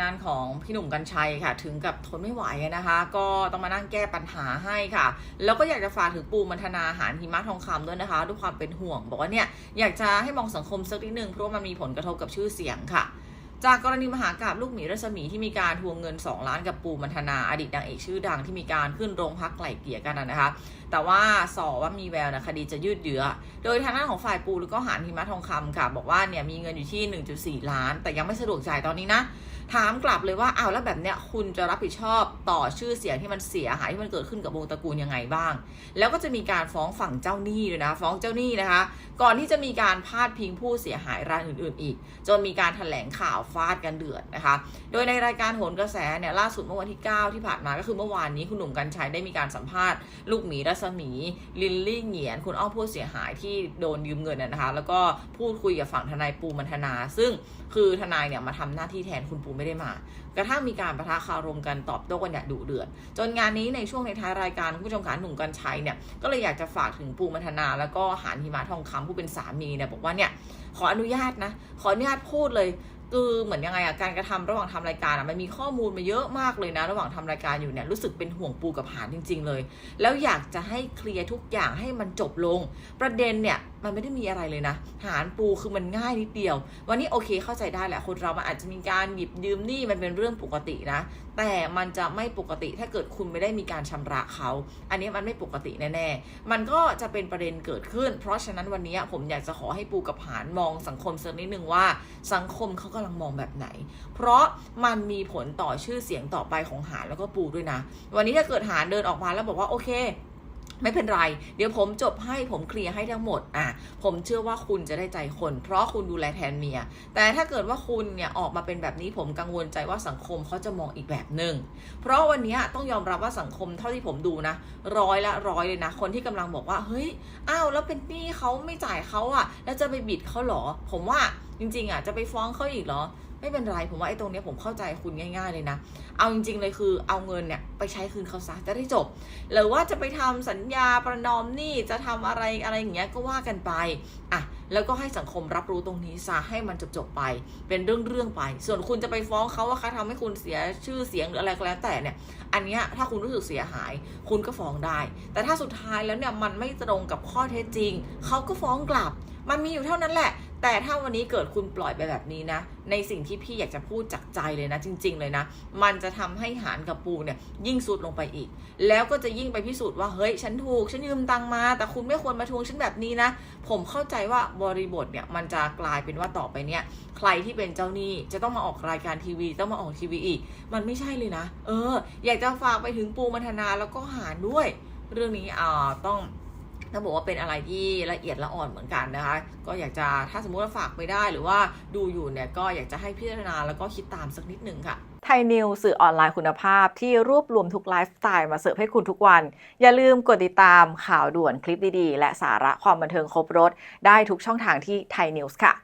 งานของพี่หนุ่มกัญชัยค่ะ ถึงกับทนไม่ไหวนะคะ ก็ต้องมานั่งแก้ปัญหาให้ค่ะ แล้วก็อยากจะฝากถึงปูมัทนาหารหิมะทองคำด้วยนะคะ ด้วยความเป็นห่วง บอกว่าเนี่ยอยากจะให้มองสังคมสักนิดนึงเพราะว่ามันมีผลกระทบกับชื่อเสียงค่ะ จากกรณีมหากราบลูกหมีรัศมีที่มีการทวงเงิน 2 ล้านกับปูมันธนาอดีตนางเอกชื่อดังที่มีการขึ้นโรงพักไกล่เกลี่ยกันนะคะ แต่ว่าสอว่ามีแววนะคดีจะยืดเยื้อ โดยทางด้านของฝ่ายปูแล้วก็หารหิมะทองคำค่ะ บอกว่าเนี่ยมีเงินอยู่ที่ 1.4 ล้าน แต่ยังไม่สะดวกจ่ายตอนนี้นะ ถามกลับเลยว่าเอาแล้วแบบเนี้ยคุณจะรับผิดชอบต่อชื่อเสียงที่มันเสียหายที่มันเกิดขึ้นกับวงตระกูลยังไงบ้าง แล้วก็จะมีการฟ้องฝั่งเจ้าหนี้ด้วยนะ ฟ้องเจ้าหนี้นะคะ ก่อนที่จะมีการพาดพิงผู้เสียหายรายอื่น ๆ อีก จนมีการแถลงข่าวฟาดกันเดือดนะคะ โดยในรายการโหนกระแสเนี่ยล่าสุดเมื่อวันที่ 9 ที่ผ่านมาก็คือเมื่อวานนี้คุณหนุ่มกัญชัยได้มีการสัมภาษณ์ลูกหมีรัศมี ลิลลี่เหงียน คุณอ้อมผู้เสียหายที่โดนยืมเงินนะนะคะ แล้วก็พูดคุยกับฝั่งทนายปูมันธนา ซึ่งคือทนายเนี่ยมาทำหน้าที่แทนคุณปูไม่ได้มา กระทั่งมีการประทะคารมกันตอบโต้กันอย่างดุเดือด จนงานนี้ในช่วงในท้ายรายการคุณผู้ชมขาหนุ่มกัญชัยเนี่ยก็เลยอยากจะฝากถึงปูมัทนา แล้วก็หานหิมะทองคำผู้เป็นสามีเนี่ยบอกว่าเนี่ยขออนุญาตนะ ขออนุญาตพูดเลย คือเหมือนยังไงอะการกระทำระหว่างทำรายการอะมันมีข้อมูลมาเยอะมากเลยนะ ระหว่างทำรายการอยู่เนี่ยรู้สึกเป็นห่วงปูกับหานจริง ๆ เลย แล้วอยากจะให้เคลียร์ทุกอย่างให้มันจบลง ประเด็นเนี่ย มันไม่ได้มีอะไรเลยนะ หารปูคือมันง่ายนิดเดียว วันนี้โอเคเข้าใจได้แหละคนเรามันอาจจะมีการหยิบยืมหนี้มันเป็นเรื่องปกตินะ แต่มันจะไม่ปกติถ้าเกิดคุณไม่ได้มีการชำระเขา อันนี้มันไม่ปกติแน่ๆ มันก็จะเป็นประเด็นเกิดขึ้น เพราะฉะนั้นวันนี้ผมอยากจะขอให้ปูกับหารมองสังคมสักนิดนึงว่าสังคมเขากำลังมองแบบไหน เพราะมันมีผลต่อชื่อเสียงต่อไปของหารแล้วก็ปูด้วยนะ วันนี้ถ้าเกิดหารเดินออกมาแล้วบอกว่าโอเค ไม่เป็นไร เดี๋ยวผมจบให้ผมเคลียร์ให้ทั้งหมดอะผมเชื่อว่าคุณจะได้ใจคน เพราะคุณดูแลแทนเมีย แต่ถ้าเกิดว่าคุณเนี่ยออกมาเป็นแบบนี้ผมกังวลใจว่าสังคมเขาจะมองอีกแบบหนึ่งเพราะวันนี้ต้องยอมรับว่าสังคมเท่าที่ผมดูนะ ร้อยละร้อยเลยนะ คนที่กำลังบอกว่าเฮ้ยอ้าวแล้วเป็นหนี้เขาไม่จ่ายเขาอะแล้วจะไปบิดเขาหรอ ผมว่าจริงๆอะจะไปฟ้องเขาอีกเหรอ ไม่เป็นไรผมว่าไอ้ตรงเนี้ยผมเข้าใจคุณง่าย ๆเลยนะ เอาจริง ๆ เลยคือเอาเงินเนี่ยไปใช้คืนเขาซะจะได้จบ หรือว่าจะไปทำสัญญาประนอมหนี้จะทำอะไรอะไรอย่างเงี้ยก็ว่ากันไปอะแล้วก็ให้สังคมรับรู้ตรงนี้ซะให้มันจบๆไป เป็นเรื่องๆไป ส่วนคุณจะไปฟ้องเขาว่าเขาทำให้คุณเสียชื่อเสียงหรืออะไรก็แล้วแต่เนี่ย อันเนี้ยถ้าคุณรู้สึกเสียหาย คุณก็ฟ้องได้ แต่ถ้าสุดท้ายแล้วเนี่ยมันไม่ตรงกับข้อเท็จจริงเขาก็ฟ้องกลับ มันมีอยู่เท่านั้นแหละ แต่ถ้าวันนี้เกิดคุณปล่อยไปแบบนี้นะ ในสิ่งที่พี่อยากจะพูดจากใจเลยนะ จริง ๆ เลยนะ มันจะทำให้หารกับปูเนี่ยยิ่งสุดลงไปอีก แล้วก็จะยิ่งไปพิสูจน์ว่าเฮ้ย ฉันถูก ฉันยืมตังมา แต่คุณไม่ควรมาทวงฉันแบบนี้นะ ผมเข้าใจว่าบริบทเนี่ยมันจะกลายเป็นว่าต่อไปเนี่ย ใครที่เป็นเจ้าหนี้จะต้องมาออกรายการทีวี ต้องมาออกทีวีอีก มันไม่ใช่เลยนะ เออ อยากจะฝากไปถึงปูมัทนาแล้วก็หารด้วย เรื่องนี้อ่าต้อง ต้องบอกว่าเป็นอะไรที่ละเอียดละอ่อนเหมือนกันนะคะ ก็อยากจะถ้าสมมุติว่าฝากไปได้หรือว่าดูอยู่เนี่ยก็อยากจะให้พิจารณาแล้วก็คิดตามสักนิดหนึ่งค่ะไทยนิวสื่อออนไลน์คุณภาพที่รวบรวมทุกไลฟ์สไตล์มาเสิร์ฟให้คุณทุกวัน อย่าลืมกดติดตามข่าวด่วนคลิปดีๆ และสาระความบันเทิงครบรถ ได้ทุกช่องทางที่ไทยนิวส์ค่ะ